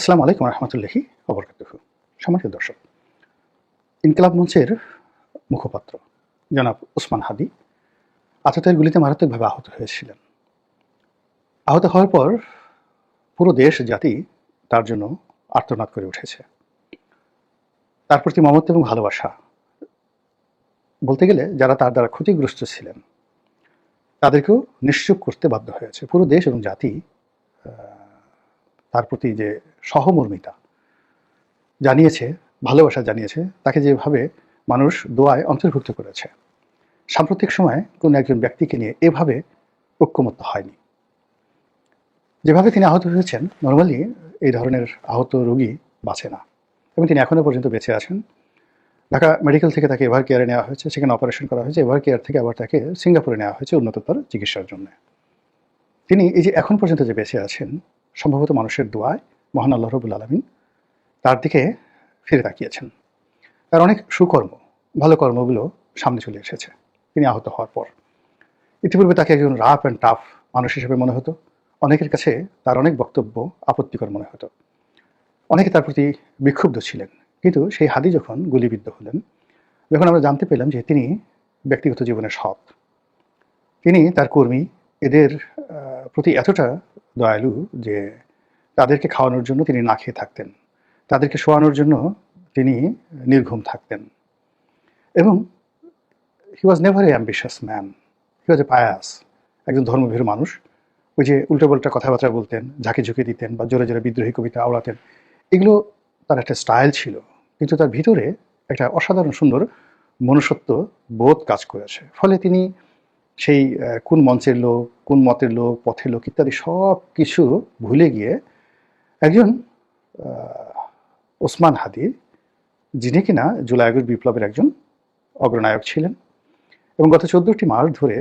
আসসালামু আলাইকুম রহমতুল্লাহি অবরকাতুহ সম্মানিত দর্শক, ইনকলাব মঞ্চের মুখপাত্র জনাব ওসমান হাদি আততায়ের গুলিতে মারাত্মকভাবে আহত হয়েছিলেন। আহত হওয়ার পর পুরো দেশ, জাতি তার জন্য আর্তনাদ করে উঠেছে। তার প্রতি মমত্ব এবং ভালোবাসা বলতে গেলে যারা তার দ্বারা ক্ষতিগ্রস্ত ছিলেন, তাদেরকেও নিশ্চুপ করতে বাধ্য হয়েছে। পুরো দেশ এবং জাতি তার প্রতি যে সহমর্মিতা জানিয়েছে, ভালোবাসা জানিয়েছে, তাকে যেভাবে মানুষ দোয়ায় অন্তর্ভুক্ত করেছে। সাম্প্রতিক সময়ে কোনো একজন ব্যক্তিকে নিয়ে এভাবে ঐক্যমত্য হয়নি। যেভাবে তিনি আহত হয়েছেন, নর্মালি এই ধরনের আহত রোগী বাঁচে না। এবং তিনি এখনও পর্যন্ত বেঁচে আছেন। ঢাকা মেডিকেল থেকে তাকে এভার কেয়ারে নেওয়া হয়েছে, সেখানে অপারেশন করা হয়েছে, এভার কেয়ার থেকে আবার তাকে সিঙ্গাপুরে নেওয়া হয়েছে উন্নততর চিকিৎসার জন্য। তিনি এই যে এখন পর্যন্ত যে বেঁচে আছেন, সম্ভবত মানুষের দোয়ায় মহান আল্লাহ রবুল আলমিন তার দিকে ফিরে তাকিয়েছেন। তার অনেক সুকর্ম, ভালো কর্মগুলো সামনে চলে এসেছে। তিনি আহত হওয়ার পর। ইতিপূর্বে তাকে একজন রাফ অ্যান্ড টাফ মানুষ হিসেবে মনে হতো। অনেকের কাছে তার অনেক বক্তব্য আপত্তিকর মনে হতো। অনেকে তার প্রতি বিক্ষুব্ধ ছিলেন। কিন্তু সেই হাদি যখন গুলিবিদ্ধ হলেন, যখন আমরা জানতে পেলাম যে তিনি ব্যক্তিগত জীবনে সৎ, তিনি তার কর্মী, এদের প্রতি এতটা দয়ালু যে তাদেরকে খাওয়ানোর জন্য তিনি না খেয়ে থাকতেন। তাদেরকে শোয়ানোর জন্য তিনি নির্ঘুম থাকতেন। এবং he was never a ambitious man he was a pious একজন ধর্মভীর মানুষ। ওই যে উল্টোপাল্টা কথাবার্তা বলতেন, ঝাঁকে ঝুঁকি দিতেন বা জোরে জোরে বিদ্রোহী কবিতা আওড়াতেন, এগুলো তার একটা স্টাইল ছিল। কিন্তু তার ভিতরে একটা অসাধারণ সুন্দর মনুষ্যত্ব বোধ কাজ করেছে। ফলে তিনি সেই কোন মঞ্চের লোক, কোন মতের লোক, পথের লোক ইত্যাদি সব কিছু ভুলে গিয়ে একজন ওসমান হাদির, যিনি কিনা জুলাই আগস্ট বিপ্লবের একজন অগ্রনায়ক ছিলেন এবং গত চোদ্দটি মাস ধরে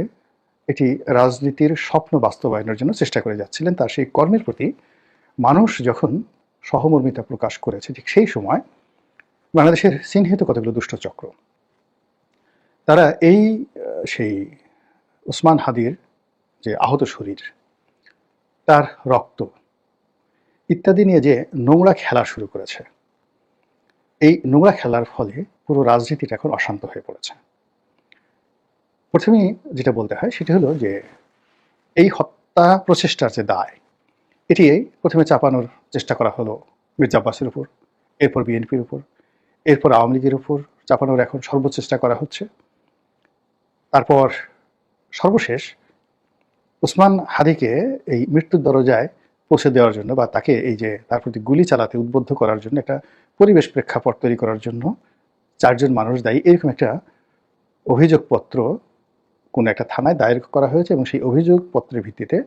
এটি রাজনীতির স্বপ্ন বাস্তবায়নের জন্য চেষ্টা করে যাচ্ছিলেন। তার সেই কর্মের প্রতি মানুষ যখন সহমর্মিতা প্রকাশ করেছে, ঠিক সেই সময় বাংলাদেশের চিহ্নিত কতগুলো দুষ্ট চক্র। তারা এই সেই ওসমান হাদির যে আহত শরীর, তার রক্ত ইত্যাদি নিয়ে যে নোংরা খেলা শুরু করেছে। এই নোংরা খেলার ফলে পুরো রাজনীতিটা এখন অশান্ত হয়ে পড়েছে। প্রথমেই যেটা বলতে হয় সেটি হলো যে, এই হত্যা প্রচেষ্টার যে দায়, এটি প্রথমে চাপানোর চেষ্টা করা হলো মির্জা আব্বাসের উপর, এরপর বিএনপির উপর, এরপর আওয়ামী লীগের উপর চাপানোর এখন সর্বচেষ্টা করা হচ্ছে। তারপর সর্বশেষ উসমান হাদিকে এই মৃত্যুর দরজায় পৌঁছে দেওয়ার জন্য বা তাকে এই যে তার প্রতি গুলি চালাতে উদ্বুদ্ধ করার জন্য একটা পরিবেশ প্রেক্ষাপট তৈরি করার জন্য চারজন মানুষ দায়ী, এরকম একটা অভিযোগপত্র কোনো একটা থানায় দায়ের করা হয়েছে এবং সেই অভিযোগপত্রের ভিত্তিতে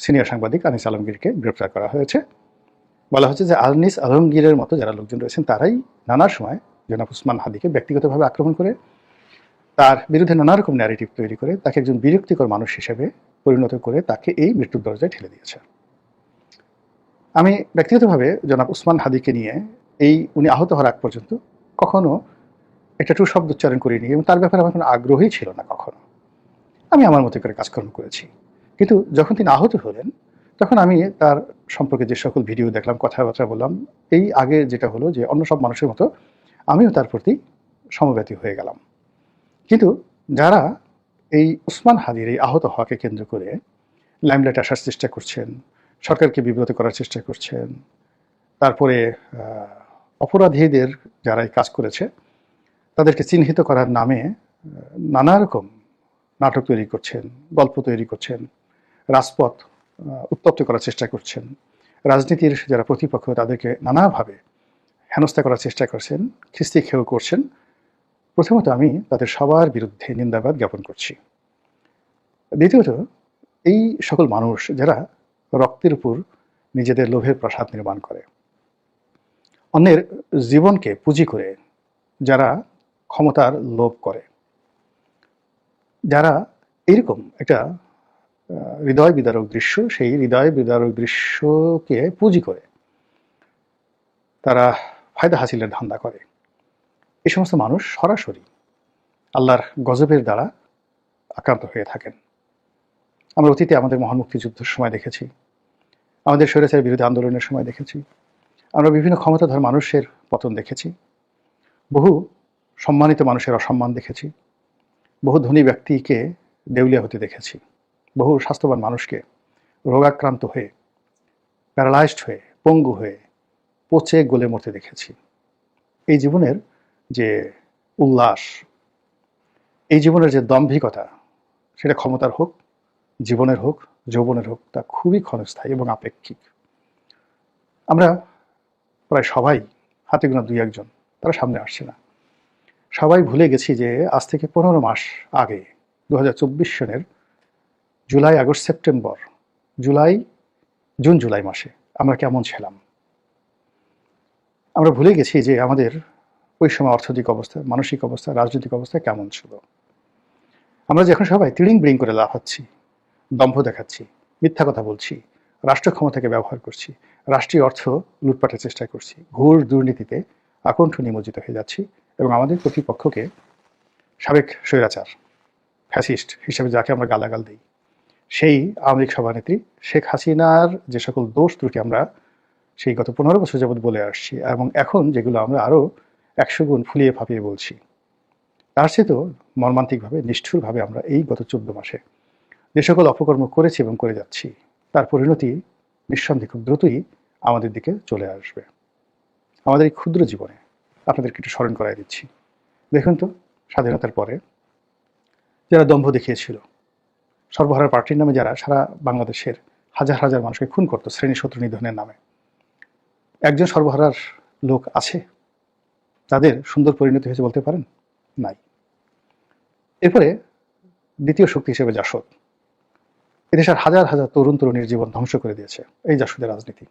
সিনিয়র সাংবাদিক আনিস আলমগীরকে গ্রেপ্তার করা হয়েছে। বলা হচ্ছে যে আনিস আলমগীরের মতো যারা লোকজন রয়েছেন, তারাই নানার সময় জনাব উসমান হাদিকে ব্যক্তিগতভাবে আক্রমণ করে, তার বিরুদ্ধে নানা রকম ন্যারেটিভ তৈরি করে, তাকে একজন বিরক্তিকর মানুষ হিসেবে পরিণত করে তাকে এই মৃত্যুর দরজায় ঠেলে দিয়েছে। আমি ব্যক্তিগতভাবে জনাব উসমান হাদিকে নিয়ে এই উনি আহত হওয়ার আগ পর্যন্ত কখনো একটা টু শব্দ উচ্চারণ করিনি এবং তার ব্যাপারে আমার কোনো আগ্রহী ছিল না কখনো। আমি আমার মতো করে কাজকর্ম করেছি। কিন্তু যখন তিনি আহত হলেন, তখন আমি তার সম্পর্কে যে সকল ভিডিও দেখলাম, কথাবার্তা বললাম, এই আগে যেটা হলো যে অন্য সব মানুষের মতো আমিও তার প্রতি সমব্যতি হয়ে গেলাম। কিন্তু যারা এই উসমান হাদির এই আহত হওয়াকে কেন্দ্র করে লাইমলাইট আসার চেষ্টা করছেন সরকারকে বিব্রত করার চেষ্টা করছেন। তারপরে অপরাধীদের যারা এই কাজ করেছে, তাদেরকে চিহ্নিত করার নামে নানা রকম নাটক তৈরি করছেন, গল্প তৈরি করছেন, রাজপথ উত্তপ্ত করার চেষ্টা করছেন। রাজনীতির যারা প্রতিপক্ষ, তাদেরকে নানাভাবে হেনস্থা করার চেষ্টা করছেন, খিস্তি খেয়েও করছেন। প্রথমত আমি তাদের সবার বিরুদ্ধে নিন্দাবাদ জ্ঞাপন করছি। দ্বিতীয়ত, এই সকল মানুষ যারা রক্তের উপর নিজেদের লোভের প্রসাদ নির্মাণ করে। অন্যের জীবনকে পুঁজি করে যারা ক্ষমতার লোভ করে। যারা এরকম একটা হৃদয় বিদারক দৃশ্য, সেই হৃদয় বিদারক দৃশ্যকে পুঁজি করে তারা ফায়দা হাসিলের ধান্দা করে। এই সমস্ত মানুষ সরাসরি আল্লাহর গজবের দ্বারা আক্রান্ত হয়ে থাকেন। আমরা অতীতে আমাদের মহান মুক্তিযুদ্ধের সময় দেখেছি। আমাদের স্বৈরাচারের বিরুদ্ধে আন্দোলনের সময় দেখেছি। আমরা বিভিন্ন ক্ষমতাধর মানুষের পতন দেখেছি। বহু সম্মানিত মানুষের অসম্মান দেখেছি। বহু ধনী ব্যক্তিকে দেউলিয়া হতে দেখেছি। বহু স্বাস্থ্যবান মানুষকে রোগাক্রান্ত হয়ে, প্যারালাইজড হয়ে, পঙ্গু হয়ে, পচে গলে মরতে দেখেছি। এই জীবনের যে উল্লাস, এই জীবনের যে দম্ভিকতা, সেটা ক্ষমতার হোক, জীবনের হোক যৌবনের হোক, তা খুবই ক্ষণস্থায়ী এবং আপেক্ষিক। আমরা প্রায় সবাই হাতে গোনা দুই একজন, তারা সামনে আসছে না। সবাই ভুলে গেছি যে আজ থেকে পনেরো মাস আগে দু হাজার চব্বিশ সনের July, August, September, July, June, July মাসে আমরা কেমন ছিলাম? আমরা ভুলে গেছি যে আমাদের ওই সময় অর্থনৈতিক অবস্থা, মানসিক অবস্থা, রাজনৈতিক অবস্থা কেমন ছিল। আমরা যখন সবাই তিড়িং বিড়িং করে লাফাচ্ছি দম্ভ দেখাচ্ছি, মিথ্যা কথা বলছি, রাষ্ট্র ক্ষমতাকে ব্যবহার করছি, রাষ্ট্রীয় অর্থ লুটপাটের চেষ্টা করছি, ঘোর দুর্নীতিতে আকণ্ঠ নিমজ্জিত হয়ে যাচ্ছি এবং আমাদের প্রতিপক্ষকে সাবেক স্বৈরাচার, ফ্যাসিস্ট হিসেবে যাকে আমরা গালাগাল দিই, সেই আওয়ামী লীগ সভানেত্রী শেখ হাসিনার যে সকল দোষ ত্রুটি আমরা সেই গত পনেরো বছর যাবৎ বলে আসছি এবং এখন যেগুলো আমরা আরও একশো গুণ ফুলিয়ে ফাঁপিয়ে বলছি, তার সে তো মর্মান্তিকভাবে, নিষ্ঠুরভাবে আমরা এই গত চোদ্দ মাসে যে সকল অপকর্ম করেছি এবং করে যাচ্ছি, তার পরিণতি নিঃসন্দেহে খুব দ্রুতই আমাদের দিকে চলে আসবে। আমাদের এই ক্ষুদ্র জীবনে আপনাদেরকে একটু স্মরণ করাই দিচ্ছি। দেখুন তো, স্বাধীনতার পরে যারা দম্ভ দেখিয়েছিল সর্বহারা পার্টির নামে যারা সারা বাংলাদেশের হাজার হাজার মানুষকে খুন করতো শ্রেণি শত্রু নিধনের নামে, একজন সর্বহারার লোক আছে? তাদের সুন্দর পরিণতি হয়েছে বলতে পারেন? নাই। এরপরে দ্বিতীয় শক্তি হিসেবে জাসদ এদেশের হাজার হাজার তরুণ তরুণীর জীবন ধ্বংস করে দিয়েছে। এই জাসদের রাজনীতি।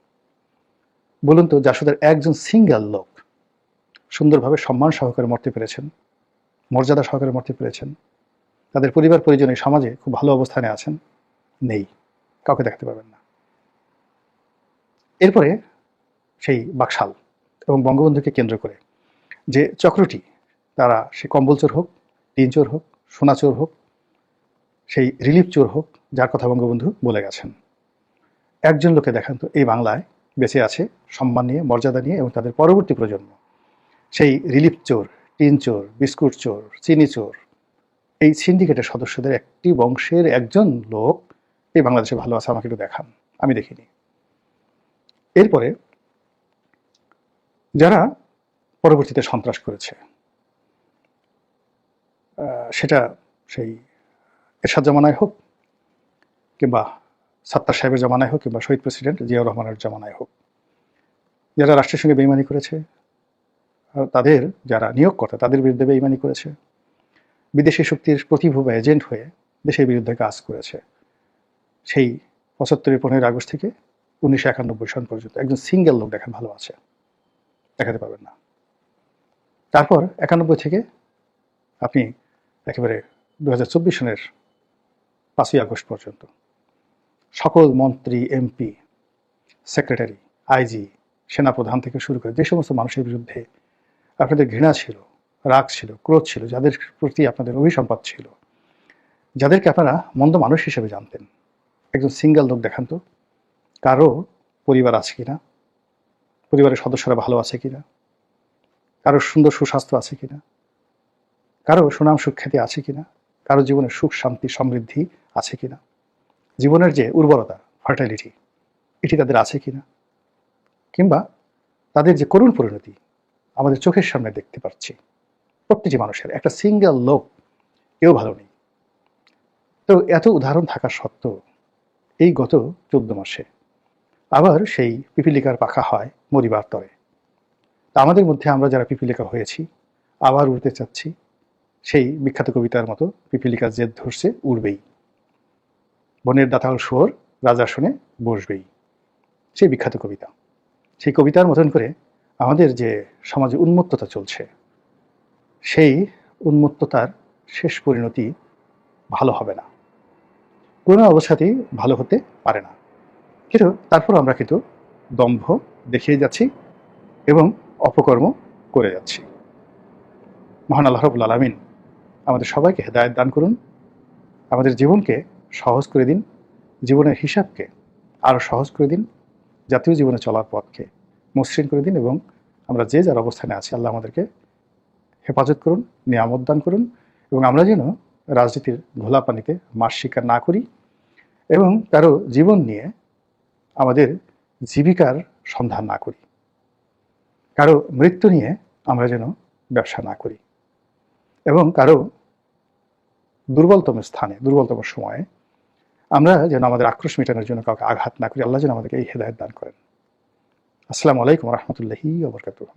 বলুন তো, জাসদের একজন সিঙ্গেল লোক সুন্দরভাবে সম্মান সহকারে মরতে পেরেছেন, মর্যাদা সহকারে মরতে পেরেছেন। তাদের পরিবার, পরিজন এই সমাজে খুব ভালো অবস্থানে আছেন, নেই, কাউকে দেখাতে পারবেন না। এরপরে সেই বাকশাল এবং বঙ্গবন্ধুকে কেন্দ্র করে যে চক্রটি, তারা সে কম্বল চোর হোক টিন চোর হোক সোনা চোর হোক, সেই রিলিফ চোর হোক যার কথা বঙ্গবন্ধু বলে গেছেন। একজন লোকে দেখান তো, এই বাংলায় বেঁচে আছে, সম্মান নিয়ে, মর্যাদা নিয়ে এবং তাদের পরবর্তী প্রজন্ম। সেই রিলিফ চোর, টিন চোর, বিস্কুট চোর, চিনি চোর, এই সিন্ডিকেটের সদস্যদের একটি বংশের একজন লোক এই বাংলাদেশে ভালো আছে, আমাকে একটু দেখান, আমি দেখিনি। এরপরে যারা পরবর্তীতে সন্ত্রাস করেছে সেটা সেই এরশাদ জামানায় হোক কিংবা সাত্তার সাহেবের জমানায় হোক কিংবা শহীদ প্রেসিডেন্ট জিয়াউর রহমানের জমানায় হোক। যারা রাষ্ট্রের সঙ্গে বেইমানি করেছে তাদের যারা নিয়োগকর্তা, তাদের বিরুদ্ধে বেইমানি করেছে। বিদেশি শক্তির প্রতিভূ বা এজেন্ট হয়ে দেশের বিরুদ্ধে কাজ করেছে। সেই পঁচাত্তরের পনেরোই আগস্ট থেকে উনিশশো একানব্বই সন পর্যন্ত একজন সিঙ্গেল লোক দেখেন ভালো আছে। দেখাতে পারবেন না। তারপর একানব্বই থেকে আপনি একেবারে দু হাজার চব্বিশ সনের পাঁচই আগস্ট পর্যন্ত সকল মন্ত্রী, এমপি, সেক্রেটারি, আইজি, সেনাপ্রধান থেকে শুরু করে যে সমস্ত মানুষের বিরুদ্ধে আপনাদের ঘৃণা ছিল, রাগ ছিল, ক্রোধ ছিল, যাদের প্রতি আপনাদের অভিসম্পাদ ছিল, যাদেরকে আপনারা মন্দ মানুষ হিসেবে জানতেন। একজন সিঙ্গেল লোক দেখান তো, কারও পরিবার আছে কিনা? পরিবারের সদস্যরা ভালো আছে কিনা? কারও সুন্দর সুস্বাস্থ্য আছে কিনা? কারও সুনাম সুখ্যাতি আছে কিনা? কারও জীবনে সুখ, শান্তি, সমৃদ্ধি আছে কিনা? জীবনের যে উর্বরতা ফার্টাইলিটি এটি তাদের আছে কিনা? কিংবা তাদের যে করুণ পরিণতি, আমাদের চোখের সামনে দেখতে পাচ্ছি। প্রত্যেকটি মানুষের, একটা সিঙ্গেল লোক কেউ ভালো নেই। তো এত উদাহরণ থাকা সত্ত্বেও, এই গত চোদ্দ মাসে আবার সেই পিপিলিকার পাখা হয় মরিবার তরে। আমাদের মধ্যে আমরা যারা পিপিলিকা হয়েছি, আবার উড়তে চাচ্ছি, সেই বিখ্যাত কবিতার মতো পিপিলিকার জেদ ধরছে, উড়বেই। বনের দাতাল রাজা শুনে বসবেই। সেই বিখ্যাত কবিতা। সেই কবিতার মতন করে আমাদের যে সমাজে উন্মত্ততা চলছে, সেই উন্মত্ততার শেষ পরিণতি ভালো হবে না। কোনো অবস্থাতেই ভালো হতে পারে না। কিন্তু তারপর আমরা কিন্তু দম্ভ দেখিয়ে যাচ্ছি এবং অপকর্ম করে যাচ্ছি। মহান আল্লাহ রবুল আলমিন আমাদের সবাইকে হেদায়ত দান করুন। আমাদের জীবনকে সহজ করে দিন জীবনের হিসাবকে। আরও সহজ করে দিন জাতীয় জীবনে চলার পথকে। মসৃণ করে দিন এবং আমরা যে যার অবস্থানে আছি, আল্লাহ আমাদেরকে হেফাজত করুন, নিয়ামত করুন এবং আমরা যেন রাজনীতির ঘোলা পানিতে মাস শিকার না করি এবং কারও জীবন নিয়ে আমাদের জীবিকার সন্ধান না করি। কারও মৃত্যু নিয়ে আমরা যেন ব্যবসা না করি এবং কারও দুর্বলতম স্থানে, দুর্বলতম সময়ে আমরা যেন আমাদের আক্রোশ মেটানোর জন্য কাউকে আঘাত না করি, আল্লাহ যেন আমাদেরকে এই হেদায়ত দান করেন। আসসালামু আলাইকুম রহমতুল্লাহি ওবরকাতুহ